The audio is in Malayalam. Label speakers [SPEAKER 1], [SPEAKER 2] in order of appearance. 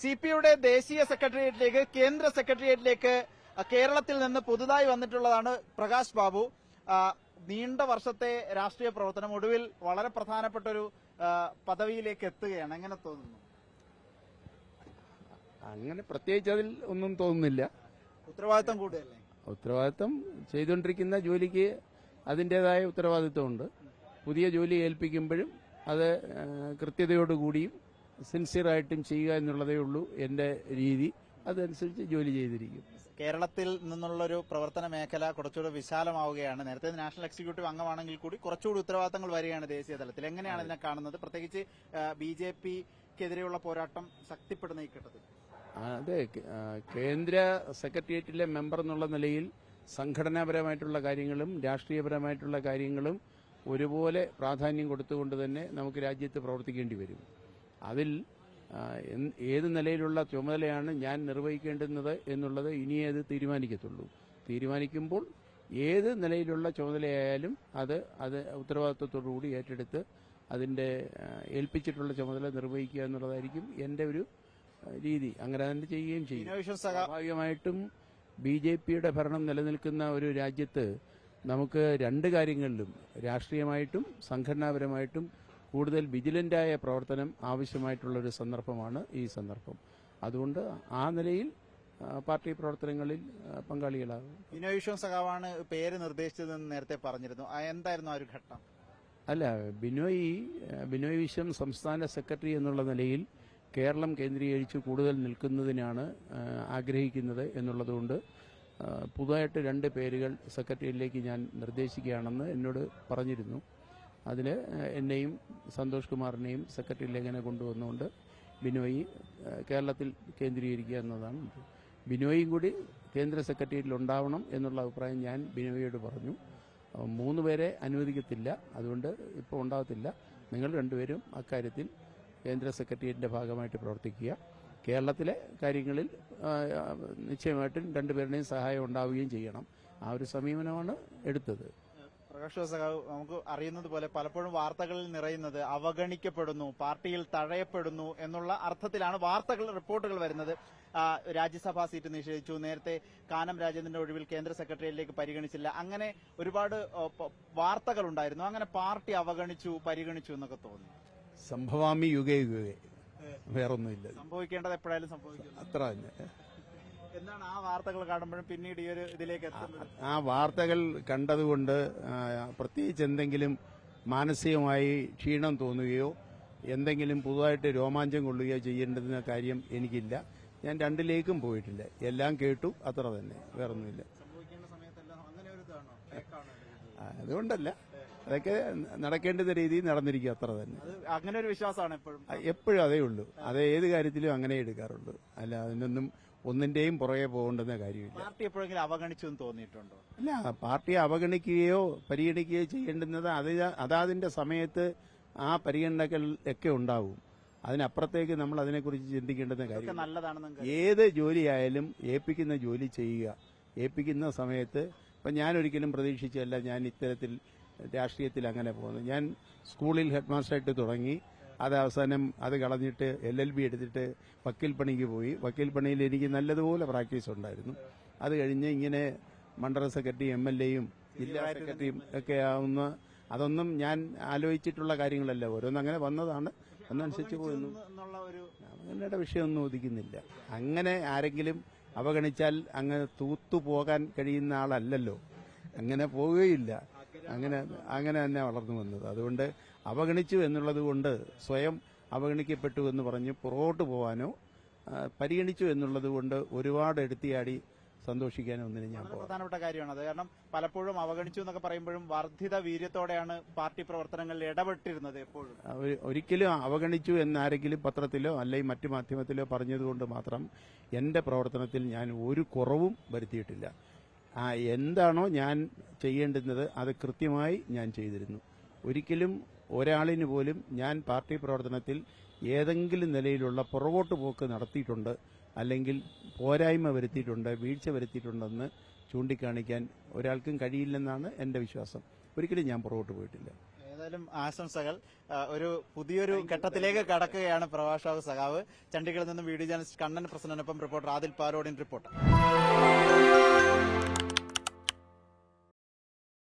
[SPEAKER 1] സി പി യുടെ ദേശീയ സെക്രട്ടേറിയറ്റിലേക്ക് കേന്ദ്ര സെക്രട്ടേറിയറ്റിലേക്ക് കേരളത്തിൽ നിന്ന് പുതുതായി വന്നിട്ടുള്ളതാണ് പ്രകാശ് ബാബു. നീണ്ട വർഷത്തെ രാഷ്ട്രീയ പ്രവർത്തനം ഒടുവിൽ വളരെ പ്രധാനപ്പെട്ട ഒരു പദവിയിലേക്ക് എത്തുകയാണ്. എങ്ങനെ തോന്നുന്നു?
[SPEAKER 2] അങ്ങനെ പ്രത്യേകിച്ച് അതിൽ ഒന്നും തോന്നുന്നില്ല.
[SPEAKER 1] ഉത്തരവാദിത്തം കൂടുതലല്ലേ
[SPEAKER 2] ഉത്തരവാദിത്തം ചെയ്തുകൊണ്ടിരിക്കുന്ന ജോലിക്ക് അതിന്റെതായ ഉത്തരവാദിത്തമുണ്ട് പുതിയ ജോലി ഏൽപ്പിക്കുമ്പോഴും അത് കൃത്യതയോടുകൂടിയും സിൻസിയറായിട്ടും ചെയ്യുക എന്നുള്ളതേ ഉള്ളൂ എന്റെ രീതി. അതനുസരിച്ച് ജോലി ചെയ്തിരിക്കും.
[SPEAKER 1] കേരളത്തിൽ നിന്നുള്ളൊരു പ്രവർത്തന മേഖല കുറച്ചുകൂടി വിശാലമാവുകയാണ്. നേരത്തെ നാഷണൽ എക്സിക്യൂട്ടീവ് അംഗമാണെങ്കിൽ കൂടി കുറച്ചുകൂടി ഉത്തരവാദിത്തങ്ങൾ വരികയാണ് ദേശീയ തലത്തിൽ. എങ്ങനെയാണ് ഇതിനെ കാണുന്നത്? പ്രത്യേകിച്ച് ബി ജെ പിക്കെതിരെയുള്ള പോരാട്ടം ശക്തിപ്പെടുന്ന ഈ ഘട്ടത്തിൽ.
[SPEAKER 2] അതെ. കേന്ദ്ര സെക്രട്ടേറിയറ്റിലെ മെമ്പർ എന്നുള്ള നിലയിൽ സംഘടനാപരമായിട്ടുള്ള കാര്യങ്ങളും രാഷ്ട്രീയപരമായിട്ടുള്ള കാര്യങ്ങളും ഒരുപോലെ പ്രാധാന്യം കൊടുത്തുകൊണ്ട് തന്നെ നമുക്ക് രാജ്യത്ത് പ്രവർത്തിക്കേണ്ടി വരും. അതിൽ ഏത് നിലയിലുള്ള ചുമതലയാണ് ഞാൻ നിർവഹിക്കേണ്ടുന്നത് എന്നുള്ളത് ഇനിയേ അത് തീരുമാനിക്കത്തുള്ളൂ. തീരുമാനിക്കുമ്പോൾ ഏത് നിലയിലുള്ള ചുമതലയായാലും അത് അത് ഉത്തരവാദിത്വത്തോടുകൂടി ഏറ്റെടുത്ത് അതിന്റെ ഏൽപ്പിച്ചിട്ടുള്ള ചുമതല നിർവഹിക്കുക എന്നുള്ളതായിരിക്കും എന്റെ ഒരു രീതി. അങ്ങനെ തന്നെ ചെയ്യുകയും ചെയ്യും. സ്വാഭാവികമായിട്ടും ബി ജെ പിയുടെ ഭരണം നിലനിൽക്കുന്ന ഒരു രാജ്യത്ത് നമുക്ക് രണ്ട് കാര്യങ്ങളിലും രാഷ്ട്രീയമായിട്ടും സംഘടനാപരമായിട്ടും കൂടുതൽ വിജിലന്റായ പ്രവർത്തനം ആവശ്യമായിട്ടുള്ള ഒരു സന്ദർഭമാണ് ഈ സന്ദർഭം. അതുകൊണ്ട് ആ നിലയിൽ പാർട്ടി പ്രവർത്തനങ്ങളിൽ പങ്കാളികളാകും
[SPEAKER 1] ഇന്നോവേഷൻ സഖാവാണ് പേര് നിർദ്ദേശിച്ചതെന്ന് നേരത്തെ പറഞ്ഞിരുന്നു. എന്തായിരുന്നു ആ ഒരു ഘട്ടം?
[SPEAKER 2] അല്ല ബിനോയ് ബിനോയ് വിശ്വം സംസ്ഥാന സെക്രട്ടറി എന്നുള്ള നിലയിൽ കേരളം കേന്ദ്രീകരിച്ച് കൂടുതൽ നിൽക്കുന്നതിനാണ് ആഗ്രഹിക്കുന്നത് എന്നുള്ളതുകൊണ്ട് പുതുതായിട്ട് രണ്ട് പേരുകൾ സെക്രട്ടറിയിലേക്ക് ഞാൻ നിർദ്ദേശിക്കുകയാണെന്ന് എന്നോട് പറഞ്ഞിരുന്നു. അതിൽ എന്നെയും സന്തോഷ് കുമാറിനെയും സെക്രട്ടറി ലേഖനെ കൊണ്ടുവന്നുകൊണ്ട് ബിനോയി കേരളത്തിൽ കേന്ദ്രീകരിക്കുക എന്നതാണ്. ബിനോയും കൂടി കേന്ദ്ര സെക്രട്ടേറിയറ്റിൽ ഉണ്ടാവണം എന്നുള്ള അഭിപ്രായം ഞാൻ ബിനോയിയോട് പറഞ്ഞു. മൂന്ന് പേരെ അനുവദിക്കത്തില്ല. അതുകൊണ്ട് ഇപ്പോൾ ഉണ്ടാകത്തില്ല നിങ്ങൾ രണ്ടുപേരും അക്കാര്യത്തിൽ കേന്ദ്ര സെക്രട്ടേറിയറ്റിന്റെ ഭാഗമായിട്ട് പ്രവർത്തിക്കുക. കേരളത്തിലെ കാര്യങ്ങളിൽ നിശ്ചയമായിട്ടും രണ്ടുപേരുടെയും സഹായം ഉണ്ടാവുകയും ചെയ്യണം. ആ ഒരു സമീപനമാണ് എടുത്തത്.
[SPEAKER 1] പ്രകാശ് സഖാവ് നമുക്ക് അറിയുന്നത് പോലെ പലപ്പോഴും വാർത്തകളിൽ നിറയുന്നത് അവഗണിക്കപ്പെടുന്നു പാർട്ടിയിൽ തഴയപ്പെടുന്നു എന്നുള്ള അർത്ഥത്തിലാണ് വാർത്തകൾ റിപ്പോർട്ടുകൾ വരുന്നത്. രാജ്യസഭാ സീറ്റ് നിഷേധിച്ചു. നേരത്തെ കാനം രാജേന്ദ്രന്റെ ഒഴിവിൽ കേന്ദ്ര സെക്രട്ടറിയിലേക്ക് പരിഗണിച്ചില്ല. അങ്ങനെ ഒരുപാട് വാർത്തകൾ ഉണ്ടായിരുന്നു അങ്ങനെ പാർട്ടി അവഗണിച്ചു പരിഗണിച്ചു എന്നൊക്കെ തോന്നി
[SPEAKER 2] സംഭവാമി യുഗേ യുഗേ. വേറൊന്നുമില്ല.
[SPEAKER 1] സംഭവിക്കേണ്ടത് എപ്പോഴായാലും സംഭവിക്കും
[SPEAKER 2] അത്ര തന്നെ.
[SPEAKER 1] എന്താണ് ആ വാർത്തകൾ കാണുമ്പോഴും പിന്നീട് ഈ ഒരു ഇതിലേക്ക് എത്തുന്നത്?
[SPEAKER 2] ആ വാർത്തകൾ കണ്ടതുകൊണ്ട് പ്രത്യേകിച്ച് എന്തെങ്കിലും മാനസികമായി ക്ഷീണം തോന്നുകയോ എന്തെങ്കിലും പുതുതായിട്ട് രോമാഞ്ചം കൊള്ളുകയോ ചെയ്യേണ്ടതെന്ന കാര്യം എനിക്കില്ല. ഞാൻ രണ്ടിലേക്കും പോയിട്ടില്ല. എല്ലാം കേട്ടു അത്ര തന്നെ. വേറൊന്നുമില്ല? അതുകൊണ്ടല്ല. അതൊക്കെ നടക്കേണ്ടുന്ന രീതിയിൽ നടന്നിരിക്കും അത്ര തന്നെ.
[SPEAKER 1] അങ്ങനെ ഒരു വിശ്വാസമാണ് എപ്പോഴും.
[SPEAKER 2] എപ്പോഴും അതേ ഉള്ളൂ. അത് ഏത് കാര്യത്തിലും അങ്ങനെ എടുക്കാറുള്ളൂ. അല്ല അതിനൊന്നും ഒന്നിന്റെയും പുറകെ പോകേണ്ടുന്ന കാര്യമില്ല.
[SPEAKER 1] പാർട്ടി എപ്പോഴെങ്കിലും അവഗണിച്ചു എന്ന് തോന്നിയിട്ടുണ്ടോ?
[SPEAKER 2] അല്ല പാർട്ടി അവഗണിക്കുകയോ പരിഗണിക്കുകയോ ചെയ്യേണ്ടുന്നത് അത് അതാതിന്റെ സമയത്ത് ആ പരിഗണനകൾ ഒക്കെ ഉണ്ടാവും. അതിനപ്പുറത്തേക്ക് നമ്മൾ അതിനെക്കുറിച്ച് ചിന്തിക്കേണ്ടുന്ന കാര്യം
[SPEAKER 1] നല്ലതാണെന്ന്
[SPEAKER 2] ഏത് ജോലിയായാലും ഏൽപ്പിക്കുന്ന ജോലി ചെയ്യുക. ഏൽപ്പിക്കുന്ന സമയത്ത് ഇപ്പം ഞാൻ ഒരിക്കലും പ്രതീക്ഷിച്ചല്ല ഞാൻ ഇത്തരത്തിൽ രാഷ്ട്രീയത്തിൽ അങ്ങനെ പോകുന്നത്. ഞാൻ സ്കൂളിൽ ഹെഡ്മാസ്റ്ററായിട്ട് തുടങ്ങി. അത് അവസാനം അത് കളഞ്ഞിട്ട് എൽ എൽ ബി എടുത്തിട്ട് വക്കീൽ പണിക്ക് പോയി. വക്കീൽ പണിയിൽ എനിക്ക് നല്ലതുപോലെ പ്രാക്ടീസ് ഉണ്ടായിരുന്നു. അത് കഴിഞ്ഞ് ഇങ്ങനെ മണ്ഡല സെക്രട്ടറി എം എൽ എയും ജില്ലാ സെക്രട്ടറിയും ഒക്കെ ആവുന്ന അതൊന്നും ഞാൻ ആലോചിച്ചിട്ടുള്ള കാര്യങ്ങളല്ല. ഓരോന്നും അങ്ങനെ വന്നതാണ്. അതിനനുസരിച്ച് പോകുന്നു അങ്ങനെയുടെ വിഷയമൊന്നും ഒതുക്കുന്നില്ല അങ്ങനെ ആരെങ്കിലും അവഗണിച്ചാൽ അങ്ങനെ തൂത്തു പോകാൻ കഴിയുന്ന ആളല്ലല്ലോ. അങ്ങനെ പോവുകയില്ല. അങ്ങനെ അങ്ങനെ തന്നെ വളർന്നു വന്നത്. അതുകൊണ്ട് അവഗണിച്ചു എന്നുള്ളത് കൊണ്ട് സ്വയം അവഗണിക്കപ്പെട്ടു എന്ന് പറഞ്ഞ് പുറകോട്ട് പോകാനോ പരിഗണിച്ചു എന്നുള്ളത് കൊണ്ട് ഒരുപാട് എടുത്തിയാടി സന്തോഷിക്കാനോ ഒന്നിനും ഞാൻ
[SPEAKER 1] പ്രധാനപ്പെട്ട കാര്യമാണ്. അത് കാരണം പലപ്പോഴും അവഗണിച്ചു എന്നൊക്കെ പറയുമ്പോഴും വർദ്ധിത വീര്യത്തോടെയാണ് പാർട്ടി പ്രവർത്തനങ്ങളിൽ ഇടപെട്ടിരുന്നത് എപ്പോഴും.
[SPEAKER 2] ഒരിക്കലും അവഗണിച്ചു എന്നാരെങ്കിലും പത്രത്തിലോ അല്ലെങ്കിൽ മറ്റു മാധ്യമത്തിലോ പറഞ്ഞതുകൊണ്ട് മാത്രം എന്റെ പ്രവർത്തനത്തിൽ ഞാൻ ഒരു കുറവും വരുത്തിയിട്ടില്ല. ആ എന്താണോ ഞാൻ ചെയ്യേണ്ടുന്നത് അത് കൃത്യമായി ഞാൻ ചെയ്തിരുന്നു. ഒരിക്കലും ഒരാളിന് പോലും ഞാൻ പാർട്ടി പ്രവർത്തനത്തിൽ ഏതെങ്കിലും നിലയിലുള്ള പുറകോട്ട് പോക്ക് നടത്തിയിട്ടുണ്ട് അല്ലെങ്കിൽ പോരായ്മ വരുത്തിയിട്ടുണ്ട് വീഴ്ച വരുത്തിയിട്ടുണ്ടെന്ന് ചൂണ്ടിക്കാണിക്കാൻ ഒരാൾക്കും കഴിയില്ലെന്നാണ് എന്റെ വിശ്വാസം. ഒരിക്കലും ഞാൻ പുറകോട്ട് പോയിട്ടില്ല.
[SPEAKER 1] ഏതായാലും ആശംസകൾ. ഒരു പുതിയൊരു ഘട്ടത്തിലേക്ക് കടക്കുകയാണ് പ്രഭാഷാവ് സഖാവ്. ചണ്ഡീഗഡിൽ നിന്നും വീഡിയോ ജേർണലിസ്റ്റ് കണ്ണൻ പ്രസന്നനൊപ്പം റിപ്പോർട്ടർ ആദിൽ പാലോടിൻ റിപ്പോർട്ടർ